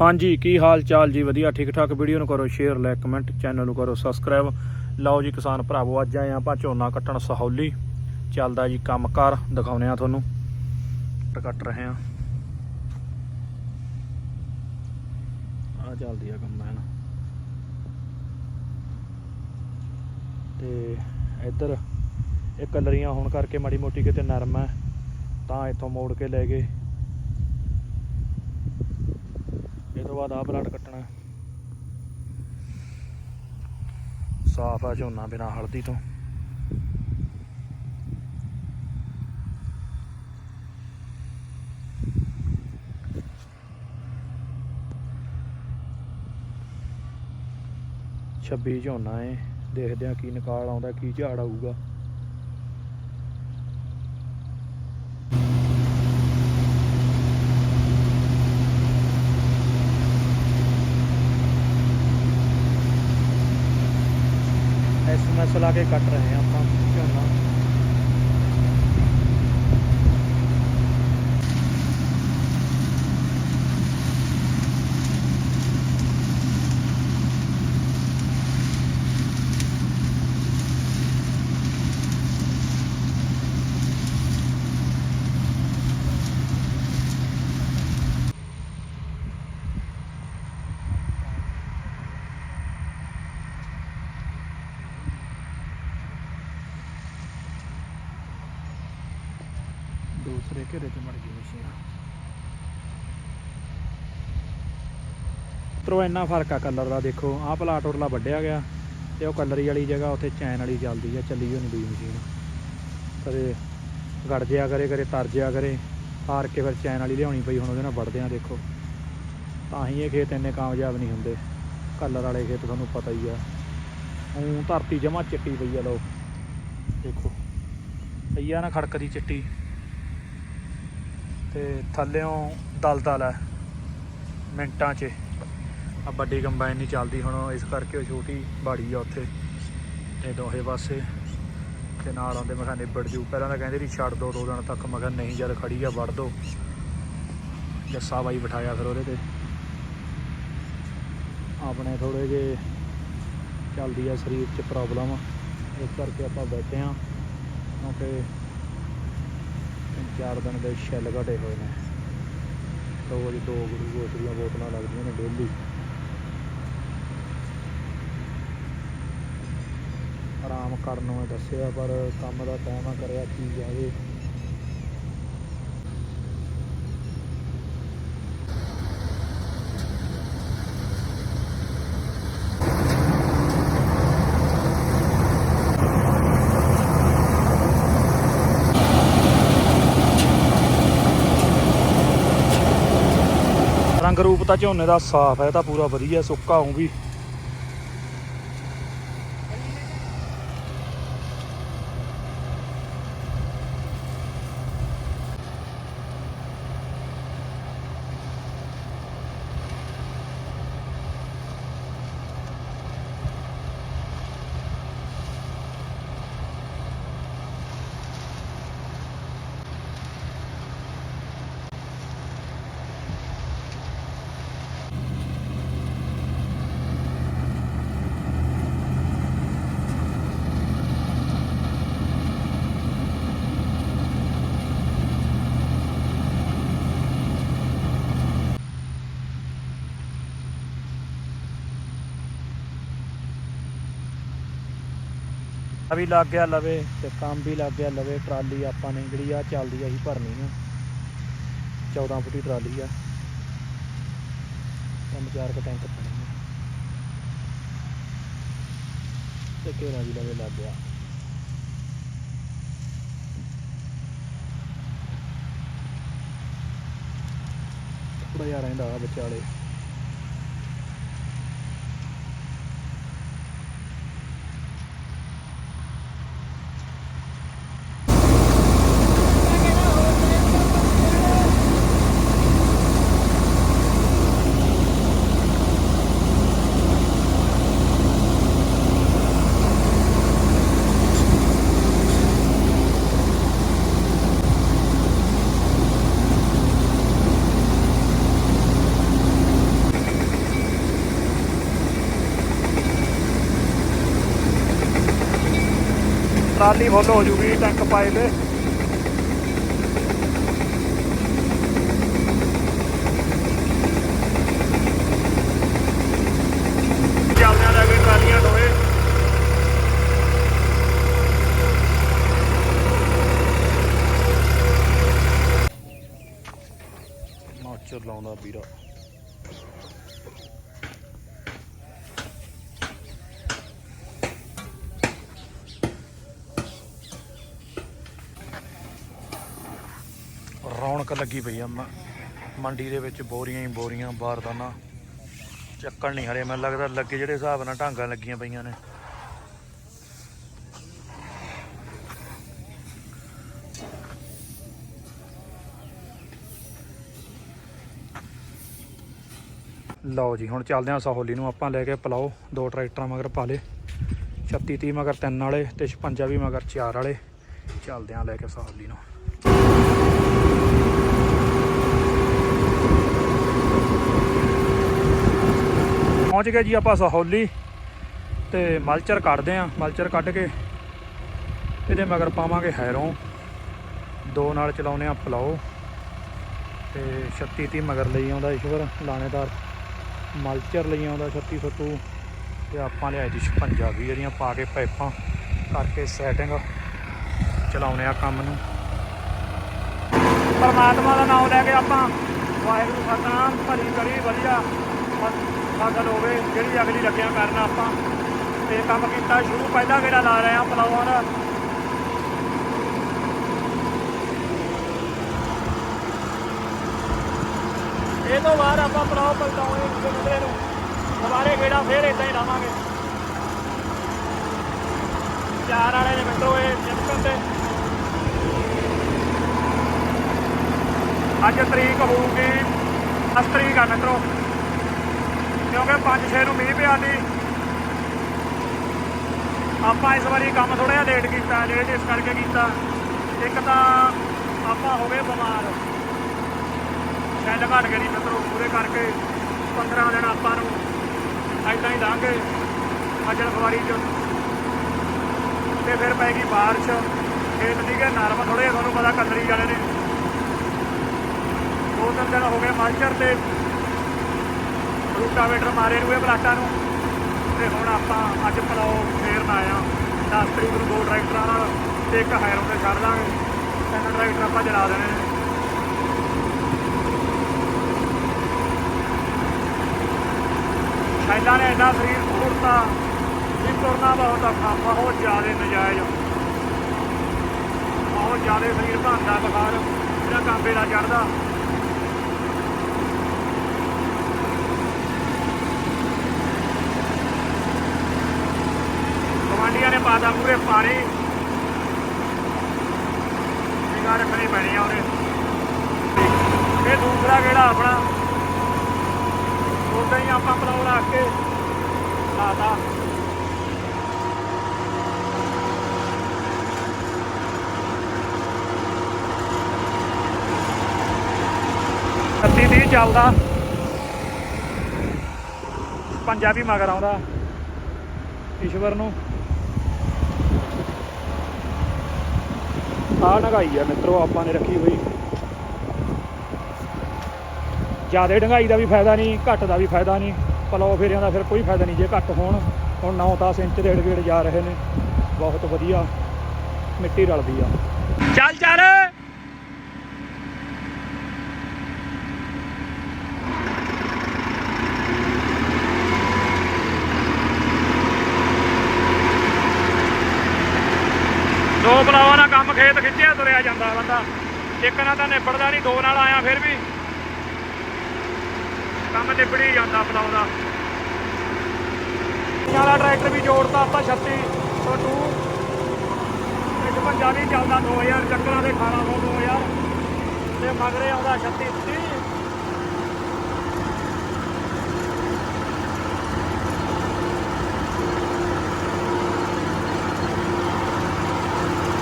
ਹਾਂਜੀ, ਕੀ ਹਾਲ ਚਾਲ ਜੀ? ਵਧੀਆ ਠੀਕ ਠਾਕ ਵੀਡੀਓ ਨੂੰ ਕਰੋ ਸ਼ੇਅਰ ਲਾਈਕ ਕਮੈਂਟ ਚੈਨਲ ਨੂੰ ਕਰੋ ਸਬਸਕ੍ਰਾਈਬ ਲਓ ਜੀ ਕਿਸਾਨ ਭਰਾਵੋ, ਅੱਜ ਆਏ ਆਪਾਂ ਝੋਨਾ ਕੱਟਣ ਸਹੌਲੀ। ਚੱਲਦਾ ਜੀ ਕੰਮਕਾਰ ਦਿਖਾਉਨੇ ਆ ਤੁਹਾਨੂੰ। ਕੱਟ ਰਹੇ ਆ ਆ ਚੱਲਦੀ ਆ ਕੰਬਾਈਨ ਤੇ ਇੱਧਰ ਇਹ ਕਲਰੀਆਂ ਹੋਣ ਕਰਕੇ ਮਾੜੀ ਮੋਟੀ ਕਿਤੇ ਨਰਮ ਹੈ, ਤਾਂ ਇੱਥੋਂ ਮੋੜ ਕੇ ਲੈ ਗਏ। ਇਹ ਤੋਂ ਬਾਅਦ ਆ ਪਲਾਟ ਕੱਟਣਾ ਸਾਫ਼ ਆ ਝੋਨਾ ਬਿਨਾ ਹਲਦੀ ਤੋਂ। ਛੱਬੀ ਝੋਨਾ ਏ ਦੇਖਦੇ ਆ ਕੀ ਨਿਕਾਲ ਆਉਂਦਾ, ਕੀ ਝਾੜ ਆਊਗਾ। ਐਸਐਮਐਸ ਕੇ ਕੱਟ ਰਹੇ ਆ ਆਪਾਂ ਝੋਨਾ ਦੂਸਰੇ ਘੇਰੇ ਤੇ ਮੜ ਗਈ ਮਸ਼ੀਨ ਤਰੋ ਇੰਨਾ ਫ਼ਰਕ ਆ ਕਲਰ ਦਾ ਦੇਖੋ। ਆਹ ਪਲਾਟ ਉਰਲਾ ਵੱਢਿਆ ਗਿਆ ਤੇ ਉਹ ਕਲਰੀ ਵਾਲੀ ਜਗ੍ਹਾ ਉੱਥੇ ਚੈਨ ਵਾਲੀ ਚੱਲਦੀ ਆ, ਚੱਲੀ ਹੋਣੀ ਦੂਜੀ ਮਸ਼ੀਨ ਕਦੇ ਗੜ ਜਿਆ ਕਰੇ ਕਰੇ ਤਰ ਜਿਆ ਕਰੇ, ਹਾਰ ਕੇ ਫਿਰ ਚੈਨ ਵਾਲੀ ਲਿਆਉਣੀ ਪਈ, ਹੁਣ ਉਹਦੇ ਨਾਲ ਵੱਢਦੇ ਆ ਦੇਖੋ। ਤਾਂ ਹੀ ਇਹ ਖੇਤ ਇੰਨੇ ਕਾਮਯਾਬ ਨਹੀਂ ਹੁੰਦੇ। ਕਲਰ ਵਾਲੇ ਖੇਤ ਤੁਹਾਨੂੰ ਪਤਾ ਹੀ ਆ। ਉਹ ਧਰਤੀ ਜਮਾ ਚਿੱਟੀ ਪਈ ਆ ਲੋ ਦੇਖੋ। ਪਈ ਆ ਨਾ ਖੜਕਦੀ ਚਿੱਟੀ। ਤੇ ਥੱਲਿਓਂ ਦਲਦਲ ਹੈ ਮਿੰਟਾਂ 'ਚ। ਆ ਵੱਡੀ ਕੰਬਾਈਨ ਨਹੀਂ ਚੱਲਦੀ ਹੁਣ, ਇਸ ਕਰਕੇ ਉਹ ਛੋਟੀ ਬਾੜੀ ਆ ਉੱਥੇ। ਤੇ ਦੋਹੇ ਪਾਸੇ। ਤੇ ਨਾਲ ਆਉਂਦੇ ਮੈਂ ਕਿਹਾ ਨਿਬੜ ਜੂ। ਪਹਿਲਾਂ ਤਾਂ ਕਹਿੰਦੇ ਸੀ ਛੱਡ ਦੋ ਦੋ ਦਿਨ ਤੱਕ। ਮੈਂ ਕਿਹਾ ਨਹੀਂ ਜਦ ਖੜੀ ਆ ਵੜ ਦੋ। ਜੱਸਾ ਬਾਈ ਬਿਠਾਇਆ ਫਿਰ ਉਹਦੇ ਤੇ। ਆਪਣੇ ਥੋੜੇ ਜੇ ਚੱਲਦੀ ਆ ਸਰੀਰ 'ਚ ਪ੍ਰੋਬਲਮ ਇਸ ਕਰਕੇ ਆਪਾਂ ਬੈਠੇ ਆ ਕਿਉਂਕਿ ਤਿੰਨ ਚਾਰ ਦਿਨ ਦੇ ਛਿੱਲ ਘਟੇ ਹੋਏ ਨੇ। ਰੋਜ਼ ਦੋ ਗਲੂਕੋਸ ਦੀਆਂ ਬੋਤਲਾਂ ਲੱਗਦੀਆਂ ਨੇ ਡੇਲੀ। ਆਰਾਮ ਕਰਨ ਨੂੰ ਦੱਸਿਆ, ਪਰ ਕੰਮ ਦਾ ਟਾਈਮ ਆ ਕਰਿਆ, ਕੀ ਜਾਵੇ। ਰੰਗ ਰੂਪ ਤਾਂ ਝੋਨੇ ਦਾ ਸਾਫ਼ ਹੈ ਤਾਂ ਪੂਰਾ ਵਧੀਆ, ਸੁੱਕਾ ਹੂੰ ਵੀ। ਵੀ ਲੱਗ ਗਿਆ ਲਵੇ ਤੇ ਕੰਮ ਵੀ ਲੱਗ ਗਿਆ ਲਵੇ, ਟਰਾਲੀ ਆਪਾਂ ਨੇ ਜਿਹੜੀ ਆ ਚੱਲਦੀ ਆ ਹੀ ਭਰਨੀ ਆ। 14 ਫੁੱਟੀ ਟਰਾਲੀ ਆ। ਤਿੰਨ ਚਾਰ ਕ ਟੈਂਕ ਪਾਣੀ ਆ। ਤੇ ਘੇਰਾ ਵੀ ਲਵੇ ਲੱਗ ਗਿਆ। ਥੋੜਾ ਜਿਹਾ ਰਹਿੰਦਾ ਵਿਚਾਲੇ। ਟਰਾਲੀ ਫੁੱਲ ਹੋ ਜੂਗੀ ਟੈਂਕ ਪਾਏ ਤੇ। ਰੌਣਕ ਲੱਗੀ ਪਈ ਆ। ਮ- ਮੰਡੀ ਦੇ ਵਿੱਚ ਬੋਰੀਆਂ ਹੀ ਬੋਰੀਆਂ, ਬਾਰਦਾਨਾ। ਚੱਕਣ ਨਹੀਂ ਹਰੇ ਮੈਨੂੰ ਲੱਗਦਾ ਲੱਗੇ ਜਿਹੜੇ ਹਿਸਾਬ ਨਾਲ ਢਾਂਗਾਂ ਲੱਗੀਆਂ ਪਈਆਂ ਨੇ। ਲਓ ਜੀ, ਹੁਣ ਚੱਲਦੇ ਹਾਂ ਸਹੋਲੀ ਨੂੰ। ਆਪਾਂ ਲੈ ਕੇ ਪਲਾਓ। ਦੋ ਟਰੈਕਟਰਾਂ ਮਗਰ ਪਾ ਲੇ। 36 30 ਮਗਰ ਤਿੰਨ ਵਾਲੇ ਤੇ 56 ਵੀ ਮਗਰ ਚਾਰ ਵਾਲੇ। ਚੱਲਦੇ ਹਾਂ ਲੈ ਕੇ ਸਹੋਲੀ ਨੂੰ। ਪਹੁੰਚ ਗਏ ਜੀ ਆਪਾਂ ਸਹੌਲੀ ਤੇ ਮਲਚਰ ਕੱਢਦੇ ਆਂ, ਮਲਚਰ ਕੱਢ ਕੇ ਇਹਦੇ ਮਗਰ ਪਾਵਾਂਗੇ ਹੈਰੋਂ। ਦੋ ਨਾਲ ਚਲਾਉਨੇ ਆ ਪਲਾਓ ਤੇ 36 30 ਮਗਰ ਲਈ ਆਉਂਦਾ ਈਸ਼ਵਰ ਲਾਣੇਦਾਰ ਮਲਚਰ ਲਈ ਆਉਂਦਾ 36 ਸੱਤੂ ਤੇ ਆਪਾਂ ਲਿਆਏ ਦੀ 56 ਵੀ ਜਿਹੜੀਆਂ ਪਾ ਕੇ ਪਾਈਪਾਂ ਕਰਕੇ ਸੈਟਿੰਗ ਚਲਾਉਨੇ ਆ ਕੰਮ ਨੂੰ। ਪਰਮਾਤਮਾ ਦਾ ਨਾਮ ਲੈ ਕੇ ਆਪਾਂ ਵਾਹਿਗੁਰੂ, ਸਤਨਾਮ ਭਰੀ ਕਰੀ, ਵਧੀਆ। ਫਸਲ ਹੋਵੇ, ਜਿਹੜੀ ਅਗਲੀ ਲੱਗਿਆ ਕਰਨਾ ਆਪਾਂ। ਤੇ ਕੰਮ ਕੀਤਾ, ਸ਼ੁਰੂ ਪਹਿਲਾ ਗੇੜਾ ਲਾ ਰਹੇ ਆ ਪਲਾਵਾਂ ਦਾ। ਇਹ ਤੋਂ ਬਾਅਦ ਆਪਾਂ ਪਲਾਉ ਪਲਟਾਉਣੇ ਦੂਸਰੇ ਨੂੰ। ਦੁਬਾਰੇ ਗੇੜਾ ਫੇਰ ਇਦਾਂ ਹੀ ਲਾਵਾਂਗੇ। ਚਾਰ ਵਾਲੇ ਨੇ ਮਿੱਤਰੋ ਇਹ ਜਿੰਕਨ ਤੇ। ਅੱਜ ਤਰੀਕ ਹੋਊਗੀ 10 ਤਰੀਕ ਆ ਮਿੱਤਰੋ। ਕਿਉਂਕਿ 5-6 ਨੂੰ ਮੀਂਹ ਪਿਆ ਸੀ। ਆਪਾਂ ਇਸ ਵਾਰੀ ਕੰਮ ਥੋੜਾ ਜਿਹਾ ਲੇਟ ਕੀਤਾ ਲੇਟ ਇਸ ਕਰਕੇ ਕੀਤਾ। ਇੱਕ ਤਾਂ ਆਪਾਂ ਹੋ ਗਏ ਬਿਮਾਰ। ਸ਼ਾਇਦ ਘਟ ਗਏ ਨਹੀਂ ਮਿੱਤਰੋ, ਪੂਰੇ ਕਰਕੇ 15 ਦਿਨ ਆਪਾਂ ਨੂੰ ਐਦਾਂ ਹੀ ਲੰਘ ਗਏ ਅਜਲ ਫਵਾਰੀ ਚ। ਤੇ ਫਿਰ ਪੈ ਗਈ ਬਾਰਿਸ਼। ਖੇਤ ਸੀਗੇ, ਨਰਮ ਥੋੜੇ ਜਿਹੇ, ਤੁਹਾਨੂੰ ਪਤਾ ਕੰਦਰੀ ਵਾਲੇ ਨੇ। ਦੋ ਤਿੰਨ ਦਿਨ ਹੋ ਗਏ ਮਾਸਟਰ ਤੇ। ਰੂਟਾਵੇਟਰ ਮਾਰੇ ਨੂੰ ਇਹ ਪਲਾਟਾਂ ਨੂੰ। ਤੇ ਹੁਣ ਆਪਾਂ ਅੱਜ ਪਲਾਓ ਫੇਰਨ ਆਇਆ 10 ਤਰੀਕ ਨੂੰ ਦੋ ਟਰੈਕਟਰਾਂ ਨਾਲ ਤੇ ਇੱਕ ਹਾਇਰੋਂ ਤੇ ਛੱਡ ਦਾਂਗੇ ਤਿੰਨ ਟਰੈਕਟਰ ਆਪਾਂ ਜਲਾ ਦੇਣੇ ਨੇ। ਸ਼ੈਲਾਂ ਨੇ ਇੰਨਾ ਸਰੀਰ ਫੋੜਤਾ ਵੀ ਤੁਰਨਾ ਬਹੁਤ ਔਖਾ, ਬਹੁਤ ਜ਼ਿਆਦਾ ਨਜਾਇਜ਼। ਬਹੁਤ ਜ਼ਿਆਦਾ ਸਰੀਰ ਭਾਂਦਾ ਬੁਖਾਰ, ਜਿਹੜਾ ਕਾਂਬੇ ਦਾ ਚੜਦਾ ਗਵਾਂਡੀਆਂ ਪੂਰੇ ਪਾਣੀ। ਨਿਗਾਹ ਰੱਖਣੀ ਪੈਣੀ ਆ ਉਹਦੇ। ਇਹ ਦੂਸਰਾ ਕਿਹੜਾ ਆਪਣਾ। ਉਦਾਂ ਹੀ ਆਪਾਂ ਪਲਾਉ ਰੱਖ ਕੇ ਲਾਤਾ। ਅੱਤੀ ਦੀ ਚੱਲਦਾ। ਪੰਜਾਬੀ ਮਗਰ ਆਉਂਦਾ। ਈਸ਼ਵਰ ਨੂੰ। ਆਹ ਡੰਗਾਈ ਆ ਮਿੱਤਰੋ, ਆਪਾਂ ਨੇ ਰੱਖੀ ਹੋਈ। ਜ਼ਿਆਦਾ ਢੰਗਾਈ ਦਾ ਵੀ ਫਾਇਦਾ ਨਹੀਂ, ਘੱਟ ਦਾ ਵੀ ਫਾਇਦਾ ਨਹੀਂ। ਪਲੋ ਫੇਰਿਆਂ ਦਾ ਫਿਰ ਕੋਈ ਫਾਇਦਾ ਨਹੀਂ, ਜੇ ਘੱਟ ਹੋਣ, ਹੁਣ 9-10 ਇੰਚ ਦੇ ਏੜ ਜਾ ਰਹੇ ਨੇ। ਬਹੁਤ ਵਧੀਆ, ਮਿੱਟੀ ਰਲਦੀ ਆ। ਚੱਲ ਚੱਲ ਦੋ ਪਲਾਵਾਂ ਨਾਲ ਕੰਮ ਖੇਤ ਖਿੱਚਿਆ, ਤੁਰਿਆ ਜਾਂਦਾ ਬੰਦਾ। ਇੱਕ ਨਾਲ ਤਾਂ ਨਿਬੜਦਾ ਨਹੀਂ, ਦੋ ਨਾਲ ਆਇਆ ਫਿਰ ਵੀ। ਕੰਮ ਨਿਬੜੀ ਜਾਂਦਾ ਪਲਾਉ ਦਾ। ਵਾਲਾ ਟਰੈਕਟਰ ਵੀ ਜੋੜਤਾ ਆਪਾਂ 36 ਤੋਂ 2 ਇੱਕ ਪੰਜਾਬੀ ਚੱਲਦਾ 2000 ਚੱਕਰਾਂ ਦੇ 1800 2000 ਤੇ ਮਗਰੇ ਆਉਂਦਾ 36 30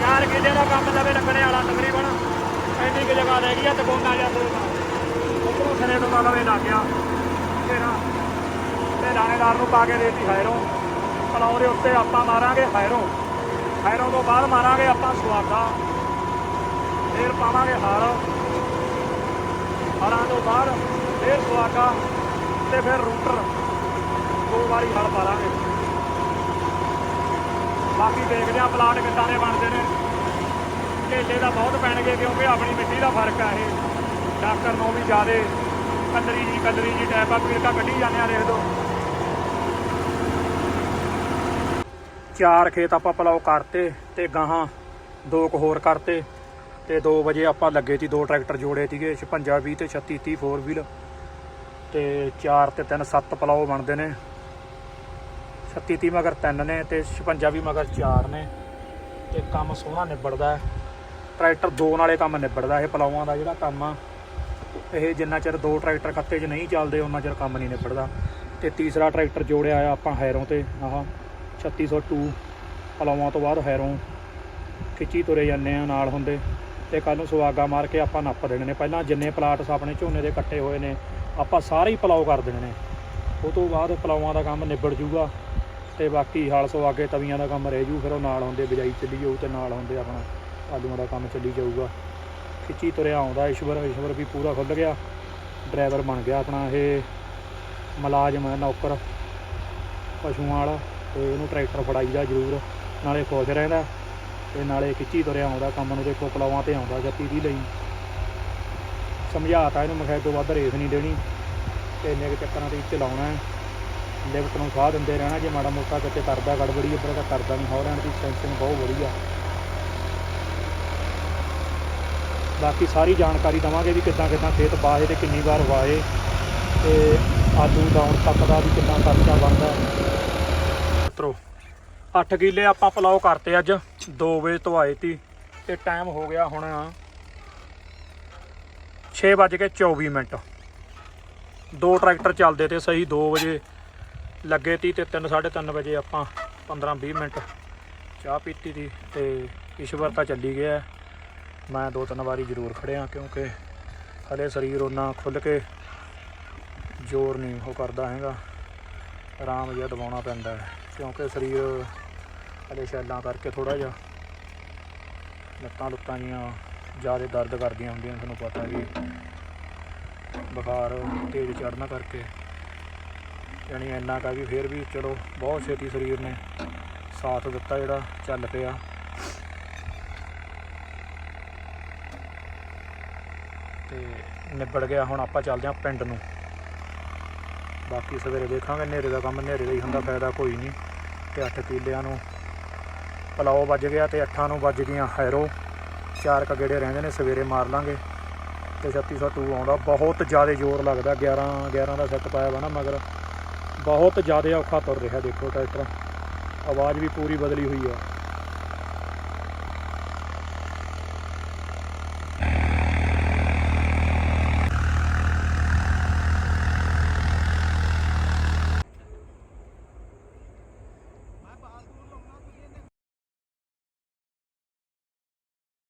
ਚਾਰ ਕਿੱਲੇ ਦਾ ਕੰਮ ਲਵੇ ਲੱਗਣੇ ਵਾਲਾ ਤਕਰੀਬਨ। ਇੰਨੀ ਕੁ ਜਗ੍ਹਾ ਰਹਿ ਗਈ ਆ ਤੇ ਬੋਨਾ ਜਾਂ ਦੋ ਉਧਰੋਂ ਸਨੇ ਤੋਂ ਲਵੇ ਲੱਗ ਗਿਆ। ਤੇਰਾ ਤੇ ਲਾਣੇਦਾਰ ਨੂੰ ਪਾ ਕੇ ਦੇਤੀ ਹਾਇਰੋਂ। ਪਲਾਉ ਦੇ ਉੱਤੇ ਆਪਾਂ ਮਾਰਾਂਗੇ ਹਾਇਰੋਂ। ਹੈਰੋਂ ਤੋਂ ਬਾਅਦ ਮਾਰਾਂਗੇ ਆਪਾਂ ਸਵਾਗਾ ਫੇਰ ਪਾਵਾਂਗੇ ਹਲ ਹਲਾਂ ਤੋਂ ਬਾਅਦ ਫੇਰ ਸਵਾਗਾ ਤੇ ਫਿਰ ਰੂਟਰ। ਦੋ ਵਾਰੀ ਹਲ ਪਾ ਲਾਂਗੇ ਬਾਕੀ ਦੇਖਦੇ ਆ, ਪਲਾਟ ਕਿੱਦਾਂ ਦੇ ਬਣਦੇ ਨੇ। ਢੇਲੇ ਦਾ ਬਹੁਤ ਪੈਣਗੇ ਕਿਉਂਕਿ ਆਪਣੀ ਮਿੱਟੀ ਦਾ ਫ਼ਰਕ ਆ ਇਹ। ਡਾਕਟਰ ਨੂੰ ਵੀ ਜ਼ਿਆਦੇ ਕੰਦਰੀ ਜੀ ਕੰਦਰੀ ਜੀ ਟੈਪ ਆ ਪੀਰਕਾ ਕੱਢੀ ਜਾਂਦੇ ਆ, ਦੇਖ ਦੋ ਚਾਰ ਖੇਤ ਆਪਾਂ ਪਲਾਓ ਕਰਤੇ ਤੇ ਗਾਹਾਂ ਦੋ ਕੁ ਹੋਰ ਕਰਤੇ ਤੇ 2 ਵਜੇ ਆਪਾਂ ਲੱਗੇ ਸੀ, ਦੋ ਟਰੈਕਟਰ ਜੋੜੇ ਸੀਗੇ 56 20 ਤੇ 36 30 ਫੋਰ ਵੀਲ ਤੇ 4 ਤੇ 3 7 ਪਲਾਓ ਬਣਦੇ ਨੇ। 36 30 ਮਗਰ 3 ਨੇ ਤੇ 56 ਵੀ ਮਗਰ 4 ਨੇ। ਤੇ ਕੰਮ ਸੋਹਣਾ ਨਿਬੜਦਾ ਹੈ। ਟਰੈਕਟਰ ਦੋ ਨਾਲੇ ਕੰਮ ਨਿਬੜਦਾ ਇਹ ਪਲਾਵਾਂ ਦਾ ਜਿਹੜਾ ਕੰਮ ਆ। ਇਹ ਜਿੰਨਾ ਚਿਰ ਦੋ ਟਰੈਕਟਰ ਖੱਤੇ 'ਚ ਨਹੀਂ ਚੱਲਦੇ ਉਹਨਾਂ ਚਿਰ ਕੰਮ ਨਹੀਂ ਨਿਬੜਦਾ। ਤੇ ਤੀਸਰਾ ਟਰੈਕਟਰ ਜੋੜਿਆ ਆ ਆਪਾਂ ਹੈਰੋਂ ਤੇ, ਆਹ 3602 ਪਲਾਵਾਂ ਤੋਂ ਬਾਅਦ ਹੈਰੋਂ। ਖਿੱਚੀ ਤੁਰੇ ਜਾਂਦੇ ਆ ਨਾਲ ਹੁੰਦੇ। ਤੇ ਕੱਲ ਨੂੰ ਸੁਆਗਾ ਮਾਰ ਕੇ ਆਪਾਂ ਨੱਪ ਦੇਣੇ ਨੇ। ਪਹਿਲਾਂ ਜਿੰਨੇ ਪਲਾਟਸ ਆਪਣੇ ਝੋਨੇ ਦੇ ਕੱਟੇ ਹੋਏ ਨੇ, ਆਪਾਂ ਸਾਰੇ ਹੀ ਪਲਾਓ ਕਰ ਦੇਣੇ ਨੇ। ਉਹ ਤੋਂ ਬਾਅਦ ਪਲਾਵਾਂ ਦਾ ਕੰਮ ਨਿਬੜ ਜੂਗਾ ਤੇ ਬਾਕੀ ਹਾਲ ਸੁਆਗੇ ਤਵੀਆਂ ਦਾ ਕੰਮ ਰਹਿ ਜੂ, ਫਿਰ ਉਹ ਨਾਲ ਹੁੰਦੇ, ਬਿਜਾਈ ਚੱਲੀ ਜਾਊ ਤੇ ਨਾਲ ਹੁੰਦੇ ਆਪਣਾ। ਅੱਜ ਦਾ ਕੰਮ ਚੱਲੀ ਜਾਊਗਾ। ਖਿੱਚੀ ਤੁਰਿਆ ਆਉਂਦਾ ਈਸ਼ਵਰ ਈਸ਼ਵਰ ਵੀ ਪੂਰਾ ਖੁੱਲ ਗਿਆ। ਡਰਾਈਵਰ ਬਣ ਗਿਆ ਆਪਣਾ ਇਹ ਮੁਲਾਜ਼ਮ ਹੈ ਨੌਕਰ, ਪਸ਼ੂਆਂ ਵਾਲਾ। ਤੇ ਇਹਨੂੰ ਟਰੈਕਟਰ ਫੜਾਈਦਾ ਜ਼ਰੂਰ, ਨਾਲੇ ਖੁਸ਼ ਰਹਿੰਦਾ। ਤੇ ਨਾਲੇ ਖਿੱਚੀ ਤੁਰਿਆ ਆਉਂਦਾ ਕੰਮ ਨੂੰ, ਦੇਖੋ ਪਲਾਵਾਂ ਤੇ ਆਉਂਦਾ ਜੱਤੀ ਦੀ ਲਈ। ਸਮਝਾਤਾ ਇਹਨੂੰ, ਮੈਂ ਤੋਂ ਵੱਧ ਰੇਸ ਨਹੀਂ ਦੇਣੀ। ਤੇ ਇੰਨੇ ਕੁ ਚੱਕਰਾਂ ਤੇ ਚਲਾਉਣਾ ਹੈ। ਲਿਫਟ ਨੂੰ ਸਾਹ ਦਿੰਦੇ ਰਹਿਣਾ, ਜੇ ਮਾੜਾ ਮੋਟਾ ਕਿਤੇ ਕਰਦਾ ਗੜਬੜੀ, ਉੱਪਰ ਤਾਂ ਕਰਦਾ ਨਹੀਂ। ਹੋ ਰਹਿਣ ਦੀ ਸੈਂਸਿੰਗ ਬਹੁਤ ਵਧੀਆ। ਬਾਕੀ ਸਾਰੀ ਜਾਣਕਾਰੀ ਦਵਾਂਗੇ ਵੀ ਕਿੱਦਾਂ ਕਿੱਦਾਂ ਖੇਤ ਬਾਹੇ ਤੇ ਕਿੰਨੀ ਵਾਰ ਵਾਏ ਤੇ ਆਲੂ ਲਾਉਣ ਤੱਕ ਦਾ ਵੀ ਕਿੱਦਾਂ ਖਰਚਾ ਬਣਦਾ। ਮਿੱਤਰੋ 8 ਕਿੱਲੇ ਆਪਾਂ ਪਲਾਓ ਕਰਤੇ ਅੱਜ 2 ਵਜੇ ਤੋਂ ਆਏ ਤੀ ਤੇ ਟਾਈਮ ਹੋ ਗਿਆ ਹੁਣ 6 ਵੱਜ ਕੇ 24 ਮਿੰਟ। ਦੋ ਟਰੈਕਟਰ ਚੱਲਦੇ ਤੇ ਸਹੀ 2 ਵਜੇ ਲੱਗੇ ਤੀ ਤੇ 3 3:30 ਵਜੇ ਆਪਾਂ 15 20 ਮਿੰਟ ਚਾਹ ਪੀਤੀ ਤੀ ਤੇ ਈਸ਼ਵਰ ਤਾਂ ਚੱਲੀ ਗਿਆ। ਮੈਂ ਦੋ ਤਿੰਨ ਵਾਰੀ ਜ਼ਰੂਰ ਖੜਿਆ ਕਿਉਂਕਿ ਹਲੇ ਸਰੀਰ ਉਹਨਾਂ ਖੁੱਲ ਕੇ ਜ਼ੋਰ ਨਹੀਂ ਉਹ ਕਰਦਾ ਹੈਗਾ। ਆਰਾਮ ਜਿਹਾ ਦਬਾਉਣਾ ਪੈਂਦਾ ਹੈ ਕਿਉਂਕਿ ਸਰੀਰ ਹਲੇ ਸ਼ੈਲਾਂ ਕਰਕੇ ਥੋੜਾ ਜਿਹਾ ਲੱਤਾਂ ਲੁੱਤਾਂ ਜੀਆਂ ਜ਼ਿਆਦਾ ਦਰਦ ਕਰਦੀਆਂ ਹੁੰਦੀਆਂ, ਤੁਹਾਨੂੰ ਪਤਾ ਵੀ ਬੁਖਾਰ ਤੇਜ਼ ਚੜ੍ਹਨਾ ਕਰਕੇ ਯਾਨੀ ਇੰਨਾ ਕਾ ਵੀ ਫਿਰ ਵੀ ਚਲੋ ਬਹੁਤ ਛੇਤੀ ਸਰੀਰ ਨੇ ਸਾਥ ਦਿੱਤਾ ਜਿਹੜਾ, ਚੱਲ ਪਿਆ। ਤੇ ਨਿਬੜ ਗਿਆ। ਹੁਣ ਆਪਾਂ ਚੱਲਦੇ ਹਾਂ ਪਿੰਡ ਨੂੰ। ਬਾਕੀ ਸਵੇਰੇ ਦੇਖਾਂਗੇ। ਹਨੇਰੇ ਦਾ ਕੰਮ ਹਨੇਰੇ ਦਾ ਹੀ ਹੁੰਦਾ, ਫਾਇਦਾ ਕੋਈ ਨਹੀਂ। ਤੇ 8 ਕਿੱਲਿਆਂ ਨੂੰ ਪਲਾਓ ਵੱਜ ਗਿਆ ਤੇ 8 ਨੂੰ ਵੱਜ ਗਈਆਂ ਹੈਰੋ। ਚਾਰ ਕ ਗੇੜੇ ਰਹਿੰਦੇ ਨੇ, ਸਵੇਰੇ ਮਾਰ ਲਾਂਗੇ। ਤੇ 3602 ਆਉਂਦਾ। ਬਹੁਤ ਜ਼ਿਆਦਾ ਜ਼ੋਰ ਲੱਗਦਾ। 11 11 ਦਾ ਸੈੱਟ ਪਾਇਆ ਵਾ ਨਾ, ਮਗਰ ਬਹੁਤ ਜ਼ਿਆਦਾ ਔਖਾ ਤੁਰ ਰਿਹਾ। ਦੇਖੋ ਟਰੈਕਟਰ। ਆਵਾਜ਼ ਵੀ ਪੂਰੀ ਬਦਲੀ ਹੋਈ ਆ।